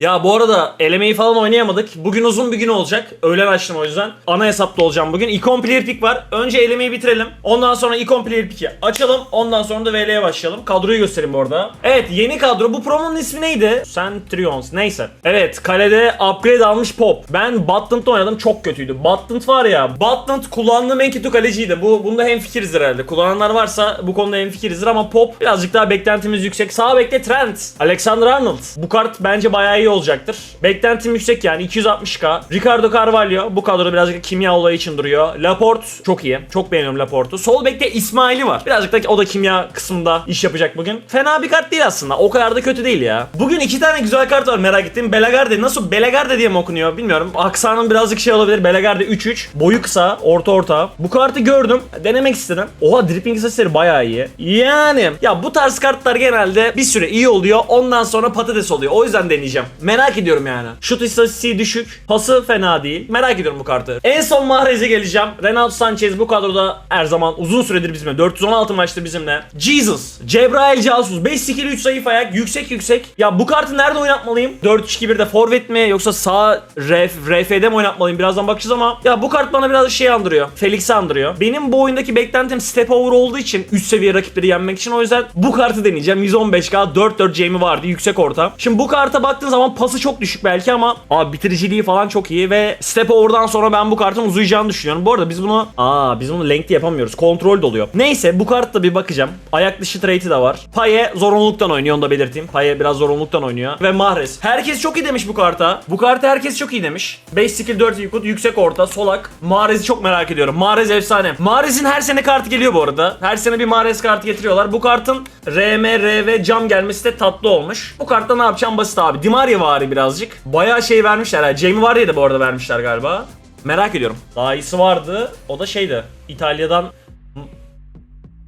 Ya bu arada elemeyi falan oynayamadık. Bugün uzun bir gün olacak. Öğlen açtım o yüzden. Ana hesapta olacağım bugün. Icon Player Pick var. Önce elemeyi bitirelim. Ondan sonra Icon Player Pick'i açalım. Ondan sonra da VL'ye başlayalım. Kadroyu göstereyim bu. Evet yeni kadro. Bu promonun ismi neydi? Centurions. Neyse. Evet kalede upgrade almış Pop. Ben Butland'da oynadım. Çok kötüydü. Butland var ya. Butland kullandığım en kötü kaleciydi. Bu, bunda hemfikiriz herhalde. Kullananlar varsa bu konuda hemfikirizdir ama Pop birazcık daha beklentimiz yüksek. Sağ bekte Trent. Alexander Arnold. Bu kart bence bayağı iyi olacaktır. Beklentim yüksek yani 260k. Ricardo Carvalho bu kadroda birazcık kimya olayı için duruyor. Laporte çok iyi. Çok beğeniyorum Laporte'u. Sol bekte İsmail'i var. Birazcık da o da kimya kısmında iş yapacak bugün. Fena bir kart değil aslında. O kadar da kötü değil ya. Bugün iki tane güzel kart var merak ettim. Belagarde nasıl Belagarde diye mi okunuyor bilmiyorum. Aksanın birazcık şey olabilir. Belagarde 3-3. Boyu kısa. Orta orta. Bu kartı gördüm. Denemek istedim. Oha dripping istatistikleri bayağı iyi. Yani ya bu tarz kartlar genelde bir süre iyi oluyor. Ondan sonra patates oluyor. O yüzden deneyeceğim. Merak ediyorum yani. Şut istatistiği düşük. Pası fena değil. Merak ediyorum bu kartı. En son Mahrez'e geleceğim. Renato Sanchez bu kadroda her zaman uzun süredir bizimle. 416 maçtır bizimle. Jesus. Cebrail Casus. 5 skill 3 zayıf ayak. Yüksek yüksek. Ya bu kartı nerede oynatmalıyım? 4-2-1'de forvet mi yoksa sağ ref, RF'de mi oynatmalıyım? Birazdan bakacağız ama ya bu kart bana biraz şey andırıyor. Felix'i andırıyor. Benim bu oyundaki beklentim step over olduğu için üst seviye rakipleri yenmek için o yüzden bu kartı deneyeceğim. 115k 4-4 Jamie vardı yüksek orta. Şimdi bu karta baktığın zaman pası çok düşük belki ama abi bitiriciliği falan çok iyi ve step over'dan sonra ben bu kartın uzayacağını düşünüyorum. Bu arada biz bunu aa biz bunu length yapamıyoruz. Kontrol doluyor. Neyse bu kartta bir bakacağım. Ayak dışı trade'i de var. Paye zorunluluktan oynuyor onu da belirteyim. Paye biraz zorunluluktan oynuyor. Ve Mahrez. Herkes çok iyi demiş bu karta. Bu karta herkes çok iyi demiş. 5 skill 4 yukut yüksek orta solak. Mahrez'i çok merak ediyorum. Mahrez efsane. Mahrez'in her sene kartı geliyor bu arada. Her sene bir Mahrez kartı getiriyorlar. Bu kartın RM, RV, cam gelmesi de tatlı olmuş. Bu kartta ne yapacağım basit abi. Dimaria vari birazcık. Bayağı şey vermişler. ha. Jamie var ya da bu arada vermişler galiba. Merak ediyorum. Daha iyisi vardı. O da şeydi. İtalya'dan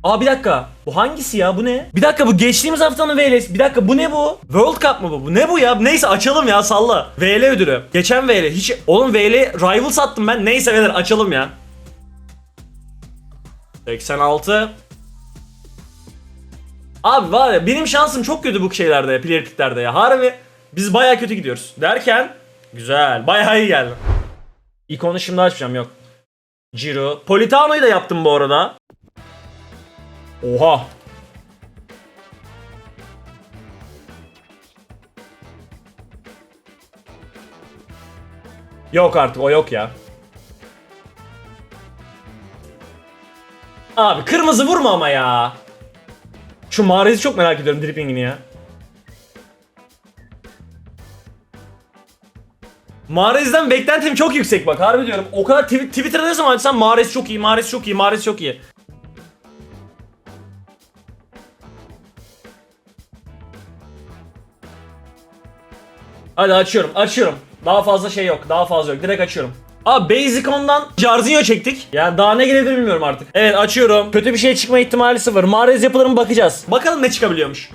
Aa bir dakika. Bu hangisi ya? Bu ne? Bir dakika bu geçtiğimiz haftanın VL'si. Bir dakika bu ne bu? World Cup mı bu? Bu ne bu ya? Neyse açalım ya salla. VL ödülü. Geçen VL. Hiç oğlum VL rival sattım ben. Neyse beyler açalım ya. 86 Abi var ya benim şansım çok kötü bu şeylerde ya, player ya. Harbi biz baya kötü gidiyoruz. Derken güzel. Baya iyi geldi. İkonu şimdi açmayacağım yok. Ciro. Politano'yu da yaptım bu arada. Oha. Yok artık o yok ya. Abi kırmızı vurma ama ya. Şu Mahrez'i çok merak ediyorum drippingini ya. Mahrez'den beklentim çok yüksek bak harbi diyorum. O kadar tw- Twitter'da ne zaman açsam Mahrez çok iyi, Mahrez çok iyi, Mahrez çok iyi. Hadi açıyorum, açıyorum. Daha fazla şey yok, daha fazla yok. Direkt açıyorum. Abi Basic ondan Jarzinho çektik. Yani daha ne gelebilir bilmiyorum artık. Evet açıyorum. Kötü bir şey çıkma ihtimali sıfır. Mahrez yapılır mı bakacağız. Bakalım ne çıkabiliyormuş.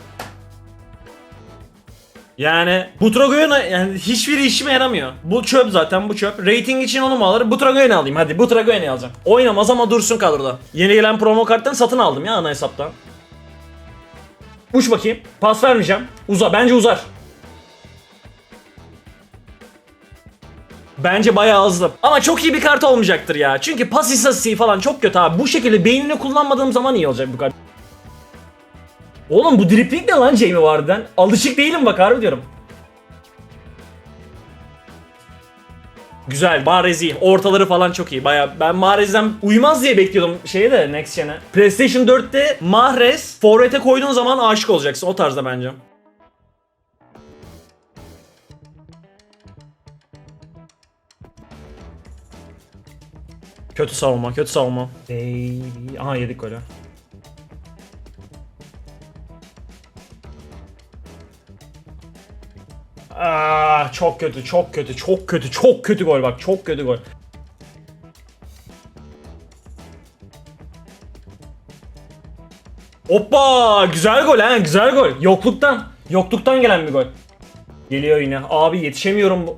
Yani Butragoy'a yani hiçbir işime yaramıyor. Bu çöp zaten bu çöp. Rating için onu mu alır? Butragoy'a ne alayım? Hadi Butragoy'a ne alacağım? Oynamaz ama dursun kadroda. Yeni gelen promo kartlarını satın aldım ya ana hesaptan. Uç bakayım. Pas vermeyeceğim. Uza. Bence uzar. Bence bayağı hızlı. Ama çok iyi bir kart olmayacaktır ya. Çünkü pas istatistiği falan çok kötü abi. Bu şekilde beynini kullanmadığım zaman iyi olacak bu kart. Oğlum bu dripling ne lan Jamie Vardy'den? Alışık değilim bak harbi diyorum. Güzel, Mahrez'i. Ortaları falan çok iyi. Baya ben Mahrez'den uyumaz diye bekliyordum şeye de Next Gen'e. PlayStation 4'te Mahrez forvete koyduğun zaman aşık olacaksın. O tarzda bence. Kötü savunma, kötü savunma. Baby. Aha yedik golü. Aa, Ah, çok kötü, çok kötü, çok kötü, çok kötü gol bak, çok kötü gol. Hoppa! Güzel gol ha, güzel gol. Yokluktan, yokluktan gelen bir gol. Geliyor yine. Abi yetişemiyorum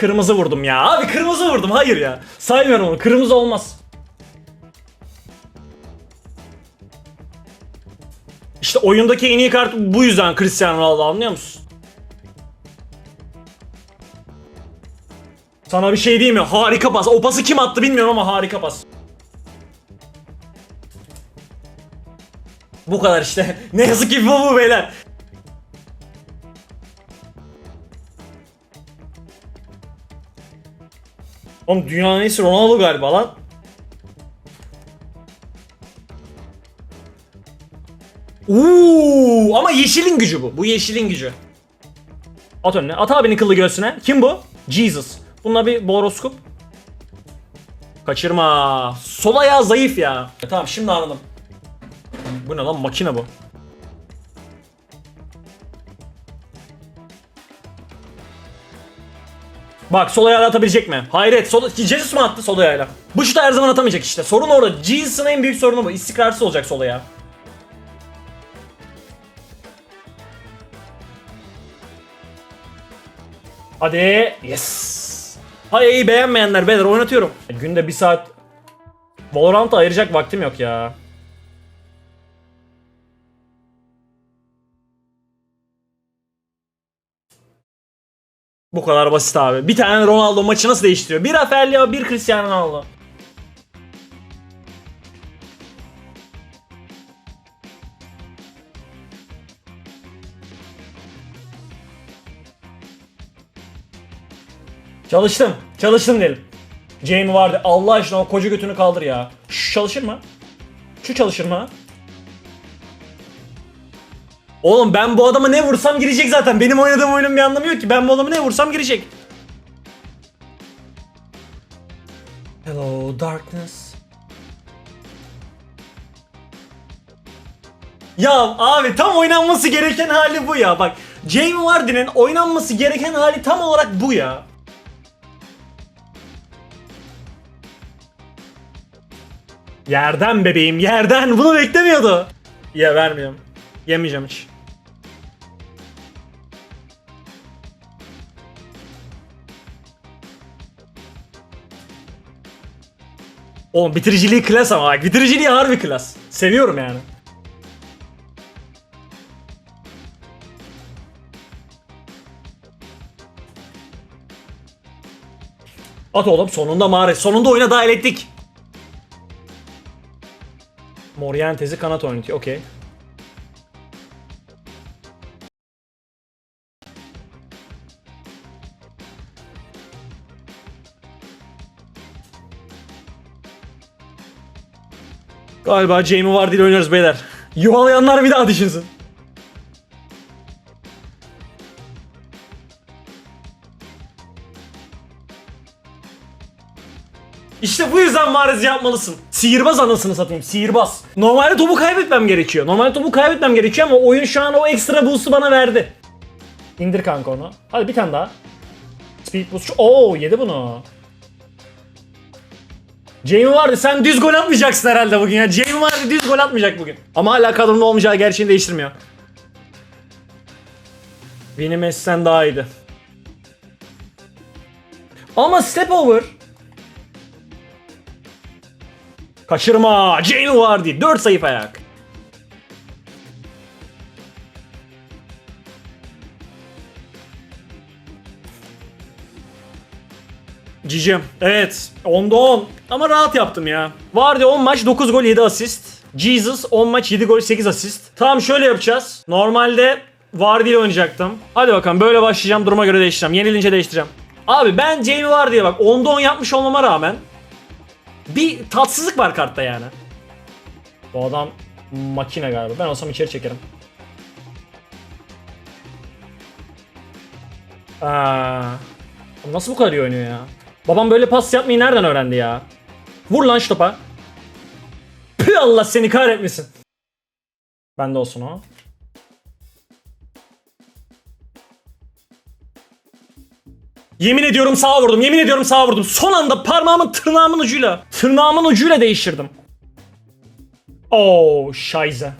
Kırmızı vurdum ya. Abi kırmızı vurdum. Hayır ya. Saymıyorum onu. Kırmızı olmaz. İşte oyundaki en iyi kart bu yüzden Cristiano Ronaldo anlıyor musun? Sana bir şey diyeyim mi? Harika pas. O pası kim attı bilmiyorum ama harika pas. Bu kadar işte. Ne yazık ki bu bu beyler. Oğlum dünyanın en iyisi Ronaldo galiba lan. Uuu ama yeşilin gücü bu. Bu yeşilin gücü. At önüne. At abinin kıllı göğsüne. Kim bu? Jesus. Bununla bir boroskop. Kaçırma. Sol ayağı zayıf ya. E, tamam şimdi anladım. Bu ne lan makine bu. Bak sol ayağıyla atabilecek mi? Hayret. Sol, Jesus mu attı sol ayağıyla? Bu şutu her zaman atamayacak işte. Sorun orada. Jesus'ın en büyük sorunu bu. İstikrarsız olacak sol ayağı. Hadi. Yes. Hayır beğenmeyenler beyler oynatıyorum. Günde bir saat Valorant'a ayıracak vaktim yok ya. Bu kadar basit abi. Bir tane Ronaldo maçı nasıl değiştiriyor? Bir Rafael Leao, bir Cristiano Ronaldo. Çalıştım. Çalıştım diyelim. Jamie vardı. Allah aşkına o koca götünü kaldır ya. Şu çalışır mı? Şu çalışır mı? Oğlum ben bu adama ne vursam girecek zaten. Benim oynadığım oyunun bir anlamı yok ki. Ben bu adama ne vursam girecek. Hello darkness. Ya abi tam oynanması gereken hali bu ya. Bak Jamie Vardy'nin oynanması gereken hali tam olarak bu ya. Yerden bebeğim yerden bunu beklemiyordu. Ya vermiyorum. Yemeyeceğim hiç. Oğlum bitiriciliği klas ama bak bitiriciliği harbi klas. Seviyorum yani. At oğlum sonunda Mahrez. Sonunda oyuna dahil ettik. Morientes'i kanat oynatıyor. Okey. Galiba Jamie Vardy ile oynuyoruz beyler. Yuvalayanlar bir daha düşünsün. İşte bu yüzden Mahrez yapmalısın. Sihirbaz anasını satayım. Sihirbaz. Normalde topu kaybetmem gerekiyor. Normalde topu kaybetmem gerekiyor ama oyun şu an o ekstra boost'u bana verdi. İndir kanka onu. Hadi bir tane daha. Speed boost. Oo yedi bunu. Jamie vardı sen düz gol atmayacaksın herhalde bugün ya. Jamie vardı düz gol atmayacak bugün. Ama hala kadronun olmayacağı gerçeğini değiştirmiyor. Vini Messi'den daha iyiydi. Ama step over. Kaçırma. Jamie Vardy. 4 sayı ayak. Cicim. Evet. 10'da 10. Ama rahat yaptım ya. Vardy 10 maç 9 gol 7 asist. Jesus 10 maç 7 gol 8 asist. Tamam şöyle yapacağız. Normalde Vardy ile oynayacaktım. Hadi bakalım böyle başlayacağım duruma göre değiştireceğim. Yenilince değiştireceğim. Abi ben Jamie Vardy'ye bak 10'da 10 yapmış olmama rağmen bir tatsızlık var kartta yani. Bu adam makine galiba. Ben olsam içeri çekerim. Aa, nasıl bu kadar iyi oynuyor ya? Babam böyle pas yapmayı nereden öğrendi ya? Vur lan şu topa. Püh Allah seni kahretmesin. Bende olsun o. Yemin ediyorum sağa vurdum. Yemin ediyorum sağa vurdum. Son anda parmağımın tırnağımın ucuyla. Tırnağımın ucuyla değiştirdim. Oh, scheiße.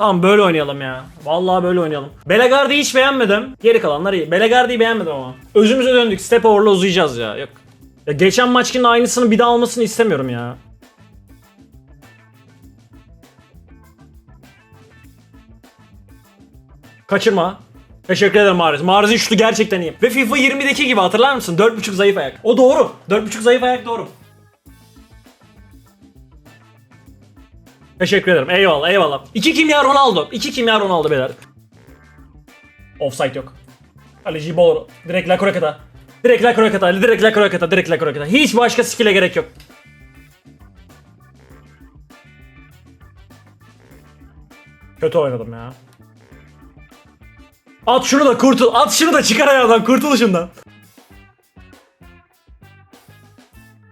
Tamam böyle oynayalım ya. Vallahi böyle oynayalım. Belagardi'yi hiç beğenmedim. Geri kalanlar iyi. Belagardi'yi beğenmedim ama. Özümüze döndük. Step over'la uzayacağız ya. Yok. Ya geçen maçkinin aynısını bir daha almasını istemiyorum ya. Kaçırma. Teşekkür ederim Mahrez. Mahrez'in şutu gerçekten iyi. Ve FIFA 20'deki gibi hatırlar mısın? 4.5 zayıf ayak. O doğru. 4.5 zayıf ayak doğru. Teşekkür ederim. Eyvallah eyvallah. 2 kimya Ronaldo. 2 kimya Ronaldo beyler. Offside yok. Kaleci bol. Direkt La Croqueta. Direkt La Croqueta. Direkt La Croqueta. Direkt La Croqueta. Hiç başka skill'e gerek yok. Kötü oynadım ya. At şunu da kurtul. At şunu da çıkar ayağından. Kurtul şundan.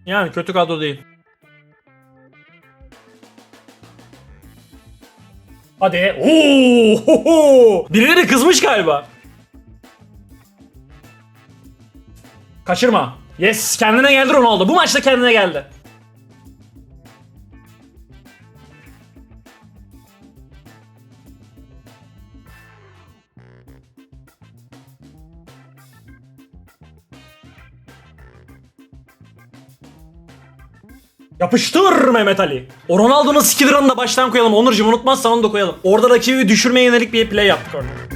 Yani kötü kadro değil. Hadi. Oo! Birileri kızmış galiba. Kaçırma. Yes, kendine geldi Ronaldo. Bu maçta kendine geldi. Yapıştır Mehmet Ali. O Ronaldo'nun skiller'ını da baştan koyalım. Onurcuğum unutmazsan onu da koyalım. Orada rakibi düşürmeye yönelik bir play yaptık orada.